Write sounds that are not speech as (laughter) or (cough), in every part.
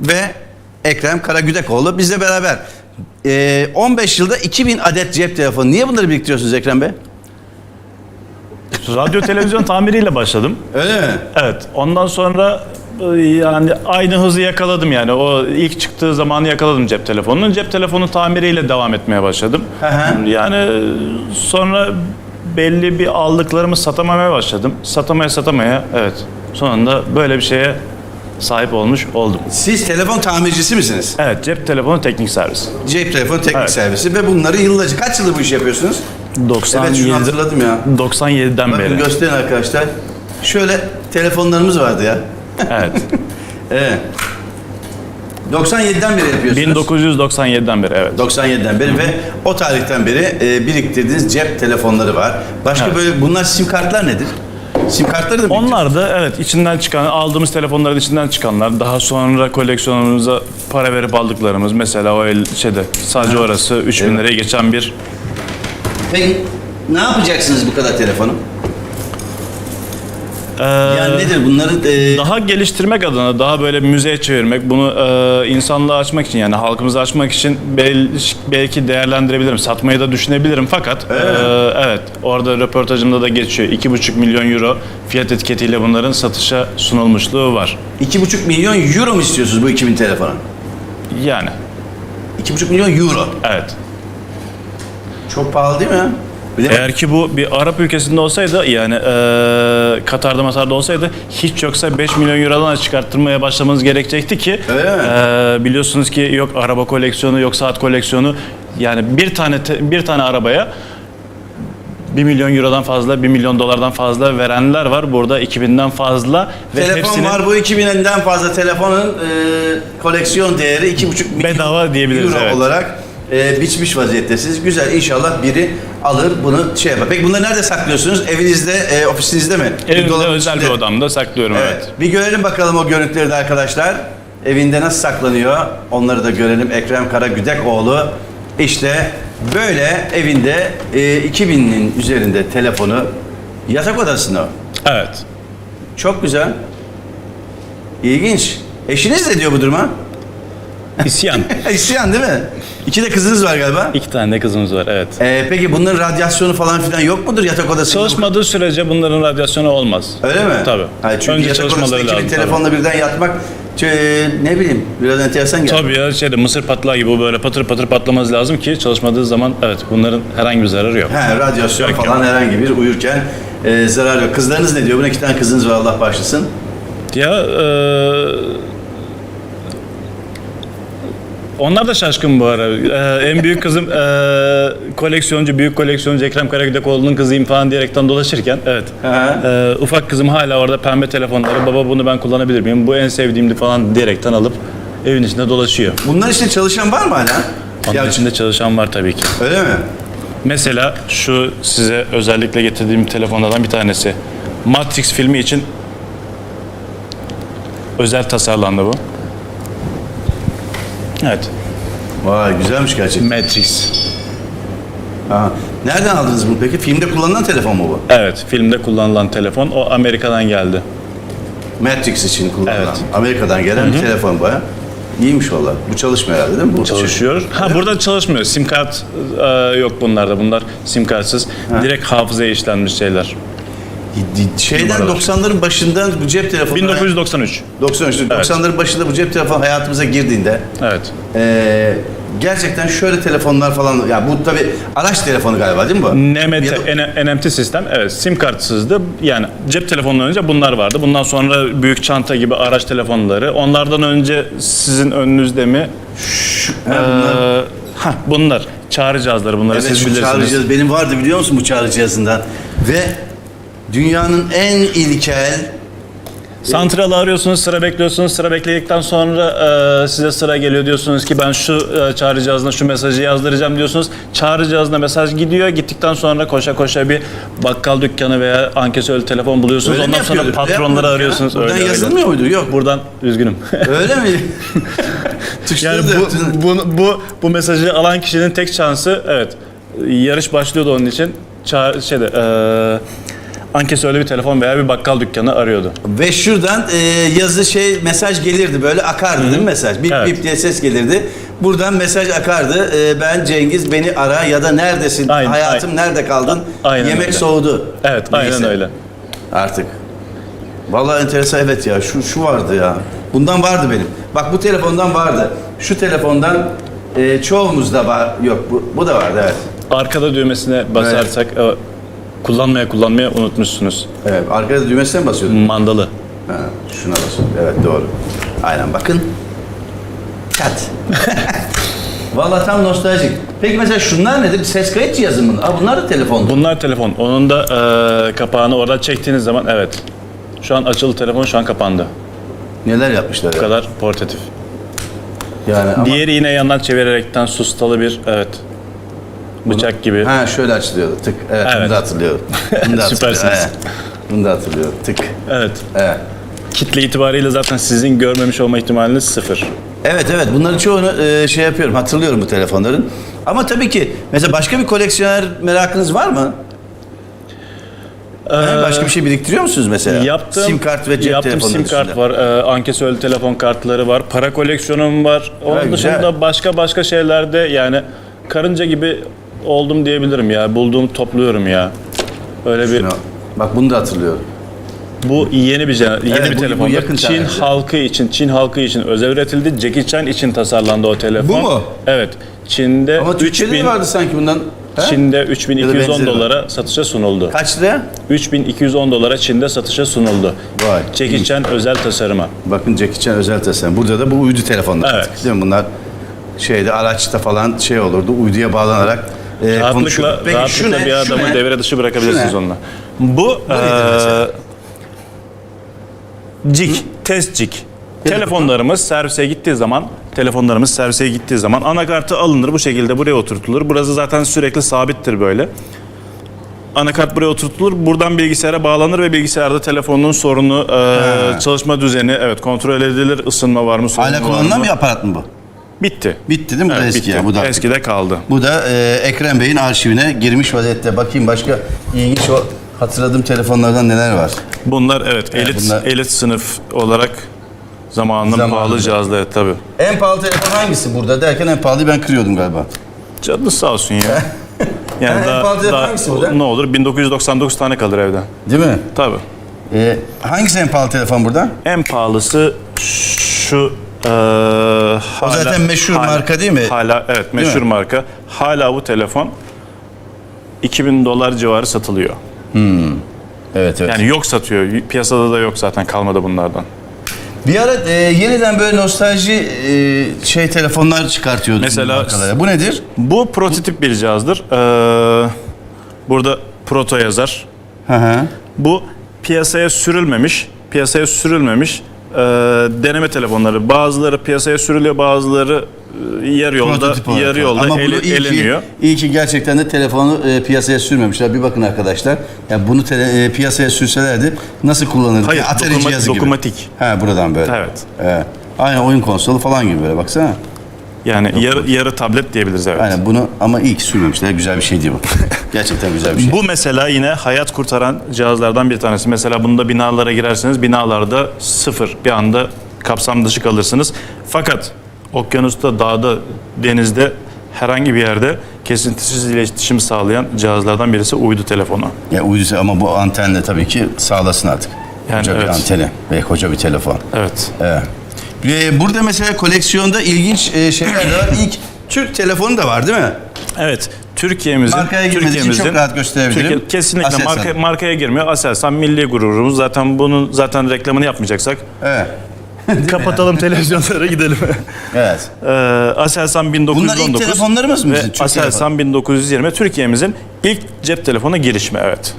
ve Ekrem Karagüdekoğlu bizle beraber. Ee, 15 yılda 2000 adet cep telefonu. Niye bunları biriktiriyorsunuz Ekrem Bey? Radyo televizyon (laughs) tamiriyle başladım. Öyle mi? Evet. Ondan sonra e, yani aynı hızı yakaladım yani. O ilk çıktığı zamanı yakaladım cep telefonunun. Cep telefonu tamiriyle devam etmeye başladım. Hı. Yani e, sonra belli bir aldıklarımı satamamaya başladım. Satamaya satamaya evet. Sonunda böyle bir şeye sahip olmuş oldum. Siz telefon tamircisi misiniz? Evet cep telefonu teknik servis. Cep telefonu teknik Evet. servisi ve bunları yıllarca kaç yıldır bu işi yapıyorsunuz? Evet 97 şunu hatırladım ya. 97'den Bakın beri. gösterin arkadaşlar. Şöyle telefonlarımız vardı ya. Evet. (laughs) Evet. 97'den beri yapıyorsunuz. 1997'den beri evet. 97'den beri ve o tarihten beri e, biriktirdiğiniz cep telefonları var. Başka Evet. böyle bunlar sim kartlar nedir? Sim kartları da mı? Onlar da evet içinden çıkan aldığımız telefonların içinden çıkanlar daha sonra koleksiyonumuza para verip aldıklarımız mesela o el şeyde sadece orası 3000 liraya geçen bir Peki ne yapacaksınız bu kadar telefonu? Yani nedir bunları? e, daha geliştirmek adına daha böyle müzeye çevirmek bunu e, insanlığa açmak için yani halkımıza açmak için bel, belki değerlendirebilirim satmayı da düşünebilirim fakat e, evet orada röportajımda da geçiyor 2,5 milyon euro fiyat etiketiyle bunların satışa sunulmuşluğu var 2,5 milyon euro mu istiyorsunuz bu 2000 telefona? yani 2,5 milyon euro. evet Çok pahalı değil mi ya? Bir de Eğer ki bu bir Arap ülkesinde olsaydı yani eee Katar'da Matar'da olsaydı hiç yoksa 5 milyon eurodan çıkarttırmaya başlamanız gerekecekti ki Öyle mi? eee, biliyorsunuz ki yok araba koleksiyonu yok saat koleksiyonu yani bir tane te- bir tane arabaya 1 milyon eurodan fazla 1 milyon dolardan fazla verenler var. Burada 2000'den fazla ve telefon hepsinin var bu 2000'den fazla telefonun e, koleksiyon değeri 2,5 milyon Bedava diyebiliriz, euro evet. olarak e, biçmiş vaziyettesiniz. Güzel inşallah biri alır bunu şey yapar. Peki bunları nerede saklıyorsunuz? Evinizde, e, ofisinizde mi? evimde dolabın özel bir içinde. odamda saklıyorum evet. Evet. Bir görelim bakalım o görüntüleri de arkadaşlar. Evinde nasıl saklanıyor? Onları da görelim. Ekrem Karagüdekoğlu işte böyle evinde e, 2000'in üzerinde telefonu yatak odasında. o. Evet. Çok güzel. İlginç. Eşiniz ne diyor bu duruma? İsyan. (laughs) İsyan değil mi? İki de kızınız var galiba. İki tane de kızımız var evet. Ee, peki bunların radyasyonu falan filan yok mudur yatak odası? Çalışmadığı sürece bunların radyasyonu olmaz. Öyle mi? Tabii. Hayır, çünkü Önce yatak odasında çalışmaları 2000 lazım. tabii. telefonla birden yatmak ne bileyim biraz enteresan geldi. Tabii ya şeyde mısır patlağı gibi bu böyle patır patır patlaması lazım ki çalışmadığı zaman evet bunların herhangi bir zararı yok. He, radyasyon Yok, falan herhangi bir uyurken e, zarar yok. Kızlarınız ne diyor? Buna iki tane kızınız var Allah bağışlasın. Ya eee onlar da şaşkın bu ara. Eee, en büyük kızım eee, koleksiyoncu, büyük koleksiyoncu Ekrem Karagüdekoğlu'nun kızıyım falan diyerekten dolaşırken evet. Eee, ufak kızım hala orada pembe telefonları baba bunu ben kullanabilir miyim? Bu en sevdiğimdi falan diyerekten alıp evin içinde dolaşıyor. Bunlar için çalışan var mı hala? Onun Ya, içinde çalışan var tabii ki. öyle mi? Mesela şu size özellikle getirdiğim telefonlardan bir tanesi. Matrix filmi için özel tasarlandı bu. Evet. Vay güzelmiş gerçekten. Matrix. Ha. Nereden aldınız bunu peki? Filmde kullanılan telefon mu bu? Evet, filmde kullanılan telefon o Amerika'dan geldi. Matrix için kullanılan. Evet. Amerika'dan gelen bir telefon baya. İyiymiş valla. Bu çalışmıyor herhalde değil mi? Bu Çalışıyor. Ha burada çalışmıyor. Sim kart e, yok bunlarda. Bunlar sim kartsız. Direkt hafızaya işlenmiş şeyler. Şeyden Numaralar. 90'ların başından bu cep telefonu 1993. 93 90'ların başında bu cep telefonu hayatımıza girdiğinde Evet. eee, gerçekten şöyle telefonlar falan ya bu tabi araç telefonu galiba değil mi bu? NMT, Ya da- N- NMT sistem evet sim kartsızdı. Yani cep telefonundan önce bunlar vardı. Bundan sonra büyük çanta gibi araç telefonları. Onlardan önce sizin önünüzde mi? Bunlar- Ee, ha, bunlar. Çağrı cihazları bunları Evet siz şu bilirsiniz. çağrı cihazı benim vardı biliyor musun bu çağrı cihazından ve dünyanın en ilkel Santralı arıyorsunuz, sıra bekliyorsunuz. Sıra bekledikten sonra e, size sıra geliyor diyorsunuz ki ben şu e, çağrı cihazına şu mesajı yazdıracağım diyorsunuz. Çağrı cihazına mesaj gidiyor. Gittikten sonra koşa koşa bir bakkal dükkanı veya ankesörlü telefon buluyorsunuz. Öyle mi Ondan sonra yapıyorduk? Öyle patronları yapmadık ya. arıyorsunuz. Buradan yazılmıyor muydu? Yok. Buradan üzgünüm. Öyle mi? (laughs) yani bu, bu, bu, bu mesajı alan kişinin tek şansı evet yarış başlıyordu onun için. Ça- şeyde, e, Ankesi öyle bir telefon veya bir bakkal dükkanı arıyordu. Ve şuradan e, yazı şey mesaj gelirdi böyle akardı değil mi mesaj? Bip Evet. bip diye ses gelirdi. Buradan mesaj akardı. E, ben Cengiz beni ara ya da neredesin? Aynen, Hayatım nerede kaldın? Aynen Yemek öyle. soğudu. Evet, aynen Neyse. öyle. Artık. Vallahi enteresan evet ya. Şu şu vardı ya. Bundan vardı benim. Bak bu telefondan vardı. Şu telefondan e, çoğumuzda var. Yok bu, bu da vardı evet. Arkada düğmesine basarsak e, kullanmaya kullanmaya unutmuşsunuz. Evet. Arkada düğmesine mi basıyordun? Mandalı. Ha, şuna basıyorum. Evet doğru. Aynen bakın. Kat. (laughs) Vallahi tam nostaljik. Peki mesela şunlar nedir? Ses kayıt cihazı mı? Aa, bunlar da telefon. Bunlar telefon. Onun da e, kapağını orada çektiğiniz zaman evet. Şu an açılı telefon şu an kapandı. Neler yapmışlar Bu ya? kadar portatif. Yani ama... Diğeri yine yandan çevirerekten sustalı bir evet. Bıçak gibi. Ha şöyle açılıyordu. Tık. Evet, bunu Evet. da hatırlıyorum. Bunu da (laughs) hatırlıyorum. Süpersiniz. Evet. Bunu da hatırlıyorum. Tık. Evet. Evet. Kitle itibariyle zaten sizin görmemiş olma ihtimaliniz sıfır. Evet evet bunların çoğunu e, şey yapıyorum hatırlıyorum bu telefonların. Ama tabii ki mesela başka bir koleksiyoner merakınız var mı? Ha, başka bir şey biriktiriyor musunuz mesela? Yaptım. Sim kart ve cep Yaptım telefonu sim dışında. kart var. E, Ankesöl telefon kartları var. Para koleksiyonum var. Onun Ha, dışında güzel. başka başka şeylerde yani karınca gibi oldum diyebilirim ya. Bulduğum topluyorum ya. Öyle bir Şunu- Bak bunu da hatırlıyorum. Bu yeni bir yeni Evet, bir bu- bu telefon. yakın Çin tarihte. halkı için, Çin halkı için özel üretildi. Jackie Chan için tasarlandı o telefon. Bu mu? Evet. Çin'de Ama Türkiye'de 3000 de vardı sanki bundan. Ha? Çin'de Ya da 3210 benzeri var. dolara satışa sunuldu. Kaç lira? 3210 dolara Çin'de satışa sunuldu. Vay, Jackie. Chan özel tasarıma. Bakın Jackie Chan özel tasarım. Burada da bu uydu telefonlar. Evet. artık, Değil mi? Bunlar şeyde araçta falan şey olurdu. Uyduya bağlanarak e, Rahatlıkla, konuşulurdu. Peki rahatlıkla şu ne? bir Şu adamı ne? devre dışı bırakabilirsiniz Şu ne? onunla. Bu nedir mesela? eee cik, test cik. Telefonlarımız servise gittiği zaman, telefonlarımız servise gittiği zaman anakartı alınır bu şekilde buraya oturtulur. Burası zaten sürekli sabittir böyle. Anakart buraya oturtulur. Buradan bilgisayara bağlanır ve bilgisayarda telefonun sorunu, eee, çalışma düzeni evet kontrol edilir. Isınma var mı, sorun Hala var kullanılan mı? bir aparat mı bu? Bitti. Bitti değil mi? Bu da Evet, eski bitti. ya. Bu da, Eskide kaldı. bu da e, Ekrem Bey'in arşivine girmiş vaziyette. Bakayım başka ilginç o hatırladığım telefonlardan neler var. Bunlar evet elit bunlar- elit sınıf olarak zamanının Zamanında. pahalı cihazları tabii. En pahalı telefon hangisi burada derken en pahalıyı ben kırıyordum galiba. Canınız sağ olsun ya. (laughs) Yani En daha, pahalı telefon daha burada? ne olur 1999 tane kalır evde. Değil mi? Tabii. E, hangisi en pahalı telefon burada? En pahalısı şu eee O zaten meşhur marka değil mi? Hala evet meşhur mi? marka. Hala bu telefon 2000 dolar civarı satılıyor. Evet evet. Yani yok satıyor. Piyasada da yok zaten kalmadı bunlardan. Bir ara e, yeniden böyle nostalji e, şey telefonlar çıkartıyordu. Mesela- markalara. Bu nedir? Bu prototip bir cihazdır. Eee, burada proto yazar. Hı hı. Bu piyasaya sürülmemiş, piyasaya sürülmemiş e, deneme telefonları. Bazıları piyasaya sürülüyor, bazıları e, yarı yolda, Prototip olarak yarı var. yolda Ama bunu iyi eleniyor. Ki, iyi ki gerçekten de telefonu e, piyasaya sürmemişler. Bir bakın arkadaşlar. Yani bunu tele- e, piyasaya sürselerdi nasıl kullanırdı? Hayır, Atari dokuma- cihazı gibi. dokunmatik. Ha buradan böyle. Evet. Evet. Aynen oyun konsolu falan gibi böyle baksana. Yani yarı, yarı tablet diyebiliriz evet. Aynen bunu ama iyi ki sürmemişler. Güzel bir şey değil bu. (laughs) gerçekten güzel bir şey. Bu mesela yine hayat kurtaran cihazlardan bir tanesi. Mesela bunda binalara girerseniz binalarda sıfır bir anda kapsam dışı kalırsınız. Fakat okyanusta, dağda, denizde herhangi bir yerde kesintisiz iletişim sağlayan cihazlardan birisi uydu telefonu. Ya uydusu ama bu antenle tabii ki sağlasın artık. Yani koca bir evet. anteni ve koca bir telefon. Evet. Evet. Ee, burada mesela koleksiyonda ilginç e, şeyler de var. İlk Türk telefonu da var değil mi? Evet. Türkiye'mizin Markaya girmediği için çok rahat gösterebilirim. Türkiye- kesinlikle Aselsan. marka, markaya girmiyor. Aselsan milli gururumuz. Zaten bunun zaten reklamını yapmayacaksak Evet. Kapatalım televizyonlara gidelim. Evet. Ee, Aselsan 1919 Bunlar ilk telefonlarımız mı bizim? Türk Aselsan 1920 Türkiye'mizin ilk cep telefonu girişimi evet.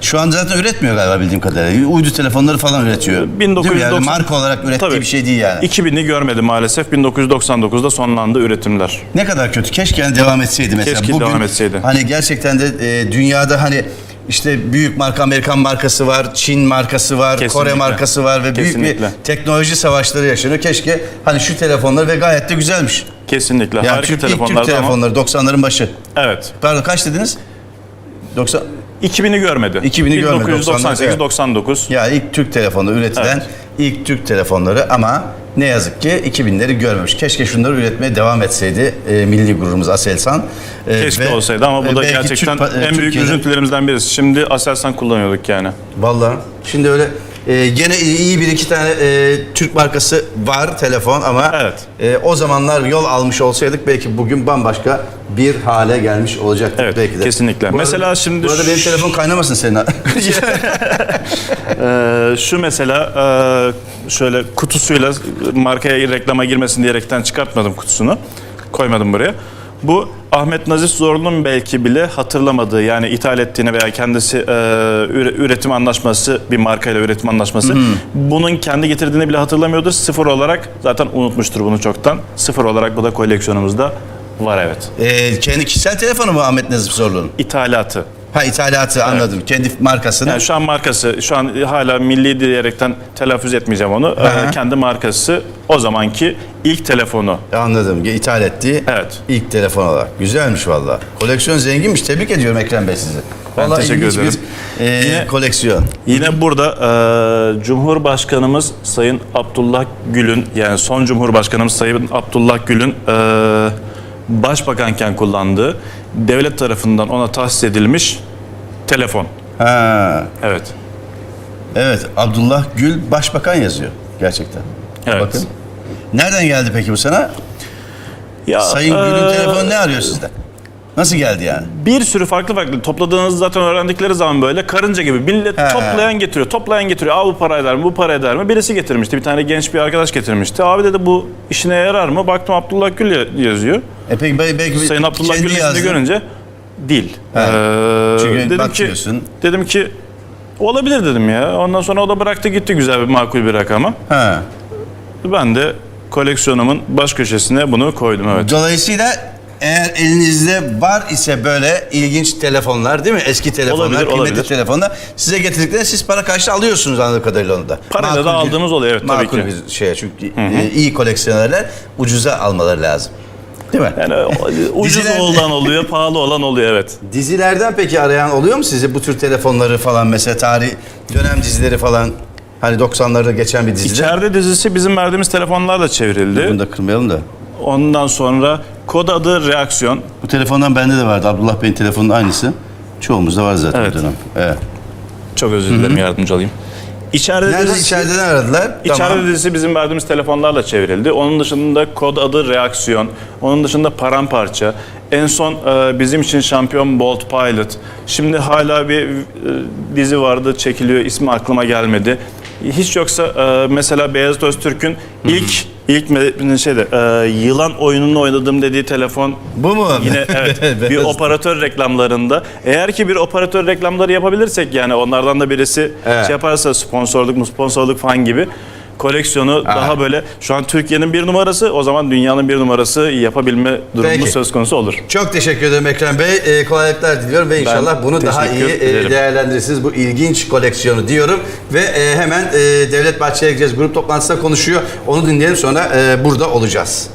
Şu an zaten üretmiyor galiba bildiğim kadarıyla. Uydu telefonları falan üretiyor. Değil mi? 1990 Yani marka olarak ürettiği Tabii. bir şey değil yani. 2000'i görmedi maalesef. 1999'da sonlandı üretimler. Ne kadar kötü. Keşke yani devam etseydi mesela. Keşke devam etseydi. Hani gerçekten de e, dünyada hani işte büyük marka Amerikan markası var, Çin markası var, Kore Kesinlikle. markası var ve büyük Kesinlikle. bir teknoloji savaşları yaşanıyor. Keşke hani şu telefonlar ve gayet de güzelmiş. Kesinlikle Yani harika Türk, ilk Türk telefonlardı ama telefonları 90'ların başı. evet. Pardon kaç dediniz? 90 2000'i görmedi. 2000'i görmedi, 1998-99. Yani ilk Türk telefonu üretilen Evet. ilk Türk telefonları ama ne yazık ki 2000'leri görmemiş. Keşke şunları üretmeye devam etseydi e, milli gururumuz Aselsan. E, Keşke ve- olsaydı ama bu e, da gerçekten Türk e, en büyük Türkiye'de- üzüntülerimizden birisi. Şimdi Aselsan kullanıyorduk yani. Vallahi şimdi öyle e, gene iyi bir iki tane e, Türk markası var telefon ama Evet. e, o zamanlar yol almış olsaydık belki bugün bambaşka bir hale gelmiş olacaktık Evet, belki de. kesinlikle. Arada- Mesela şimdi Bu arada benim şu- telefon kaynamasın senin. (laughs) Ee, şu mesela e, şöyle kutusuyla markaya reklama girmesin diyerekten çıkartmadım kutusunu. Koymadım buraya. Bu Ahmet Nazif Zorlu'nun belki bile hatırlamadığı yani ithal ettiğini veya kendisi e, üre- üretim anlaşması bir markayla üretim anlaşması bunun kendi getirdiğini bile hatırlamıyordur. Sıfır olarak zaten unutmuştur bunu çoktan. Sıfır olarak bu da koleksiyonumuzda var evet. e, kendi kişisel telefonu mu Ahmet Nazif Zorlu'nun? İthalatı. Ha ithalatı anladım. Kendi markasını. Yani şu an markası, şu an hala milli diyerekten telaffuz etmeyeceğim onu. Ee, kendi markası o zamanki ilk telefonu. Anladım. İthal ettiği Evet. ilk telefon olarak. Güzelmiş valla. Koleksiyon zenginmiş. Tebrik ediyorum Ekrem Bey sizi. Ben Vallahi teşekkür ilginç ederim. bir e, Yine- koleksiyon. Yine burada e, Cumhurbaşkanımız Sayın Abdullah Gül'ün yani son Cumhurbaşkanımız Sayın Abdullah Gül'ün e, başbakanken kullandığı devlet tarafından ona tahsis edilmiş telefon. Ha, Evet. evet. Abdullah Gül Başbakan yazıyor. Gerçekten. Evet. Bakın. Nereden geldi peki bu sana? Ya, Sayın Gül'ün e, telefonu ne arıyor sizde? Nasıl geldi yani? Bir sürü farklı farklı topladığınızı zaten öğrendikleri zaman böyle karınca gibi millet He. toplayan getiriyor, toplayan getiriyor. Aa bu para eder mi, bu para eder mi? Birisi getirmişti, bir tane genç bir arkadaş getirmişti. Abi dedi bu işine yarar mı? Baktım Abdullah Gül ya- yazıyor. E peki belki, Sayın Abdullah Gül'ün ismini yazdı. görünce değil. He. Ee, Çünkü dedim ki, dedim ki olabilir dedim ya. Ondan sonra o da bıraktı gitti güzel bir makul bir rakama. Ha. Ben de koleksiyonumun baş köşesine bunu koydum evet. Dolayısıyla eğer elinizde var ise böyle ilginç telefonlar değil mi? Eski telefonlar, Olabilir, kıymetli olabilir. telefonlar size getirdiklerinde siz para karşı alıyorsunuz anladığım kadarıyla onu da. Parayla da aldığımız oluyor, evet, tabii makul ki. bir şey çünkü e, iyi koleksiyonerler ucuza almaları lazım. Değil mi? Yani o- ucuz (laughs) olan oluyor, pahalı olan oluyor evet. Dizilerden peki arayan oluyor mu sizi bu tür telefonları falan mesela tarih dönem dizileri falan hani 90'larda geçen bir dizide. İçeride dizisi bizim verdiğimiz telefonlarla çevrildi. Bunu da kırmayalım da. Ondan sonra kod adı reaksiyon. Bu telefondan bende de vardı. Abdullah Bey'in telefonunun aynısı. Çoğumuzda var zaten Evet. bu dönem. Evet. Çok özür dilerim yardımcı olayım. İçeride Nerede dizisi, içeriden aradılar? İçeride Tamam. dizisi bizim verdiğimiz telefonlarla çevrildi. Onun dışında kod adı reaksiyon. Onun dışında paramparça. En son e, bizim için şampiyon Bolt Pilot. Şimdi hala bir e, dizi vardı çekiliyor. ismi aklıma gelmedi. Hiç yoksa e, mesela Beyazıt Öztürk'ün ilk ilk me- şeyde e, yılan oyununu oynadım dediği telefon Bu mu? Yine (laughs) evet bir operatör reklamlarında eğer ki bir operatör reklamları yapabilirsek yani onlardan da birisi Evet. şey yaparsa sponsorluk mu sponsorluk falan gibi koleksiyonu daha böyle şu an Türkiye'nin bir numarası o zaman dünyanın bir numarası yapabilme durumumuz Peki. söz konusu olur. Çok teşekkür ederim Ekrem Bey. Ee, kolaylıklar diliyorum ve inşallah bunu daha iyi e, ederim. değerlendirirsiniz bu ilginç koleksiyonu diyorum. Ve e, hemen e, Devlet Bahçeli'ye gideceğiz. Grup toplantısında konuşuyor. Onu dinleyelim sonra e, burada olacağız.